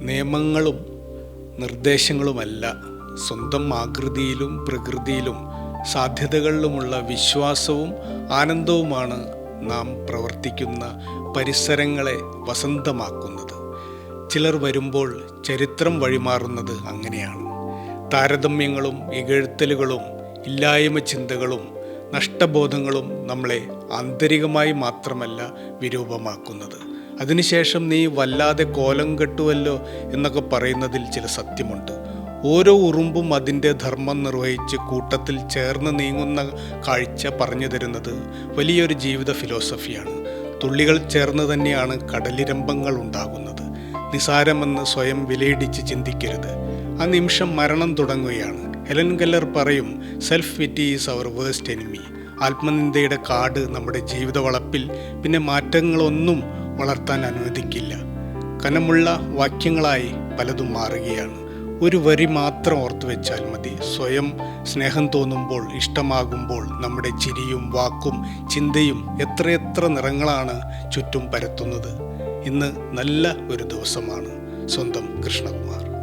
നിയമങ്ങളും നിർദ്ദേശങ്ങളുമല്ല. സ്വന്തം ആകൃതിയിലും പ്രകൃതിയിലും സാധ്യതകളിലുമുള്ള വിശ്വാസവും ആനന്ദവുമാണ് നാം പ്രവർത്തിക്കുന്ന പരിസരങ്ങളെ വസന്തമാക്കുന്നത്. ചിലർ വരുമ്പോൾ ചരിത്രം വഴിമാറുന്നത് അങ്ങനെയാണ്. താരതമ്യങ്ങളും ഇകഴ്ത്തലുകളും ഇല്ലായ്മ ചിന്തകളും നഷ്ടബോധങ്ങളും നമ്മളെ ആന്തരികമായി മാത്രമല്ല വിരൂപമാക്കുന്നത്. അതിനുശേഷം നീ വല്ലാതെ കോലം കെട്ടുവല്ലോ എന്നൊക്കെ പറയുന്നതിൽ ചില സത്യമുണ്ട്. ഓരോ ഉറുമ്പും അതിന്റെ ധർമ്മം നിർവഹിച്ച് കൂട്ടത്തിൽ ചേർന്ന് നീങ്ങുന്ന കാഴ്ച പറഞ്ഞു തരുന്നത് വലിയൊരു ജീവിത ഫിലോസഫിയാണ്. തുള്ളികൾ ചേർന്ന് തന്നെയാണ് കടലിരമ്പങ്ങൾ ഉണ്ടാകുന്നത്. നിസാരമെന്ന് സ്വയം വിലയിടിച്ച് ചിന്തിക്കരുത്. ആ നിമിഷം മരണം തുടങ്ങുകയാണ്. ഹെലൻ കെല്ലർ പറയും self pity is our worst enemy ആത്മനിന്ദയുടെ കാട് നമ്മുടെ ജീവിത വളപ്പിൽ. പിന്നെ മാറ്റങ്ങളൊന്നും വളർത്താൻ അനുവദിക്കില്ല. കനമുള്ള വാക്യങ്ങളായി പലതും മാറുകയാണ്. ഒരു വരി മാത്രം ഓർത്തു വെച്ചാൽ മതി. സ്വയം സ്നേഹം തോന്നുമ്പോൾ ഇഷ്ടമാകുമ്പോൾ നമ്മുടെ ചിരിയും വാക്കും ചിന്തയും എത്രയെത്ര നിറങ്ങളാണ് ചുറ്റും പരത്തുന്നത്. ഇന്ന് നല്ല ഒരു ദിവസമാണ്. സ്വന്തം കൃഷ്ണകുമാർ.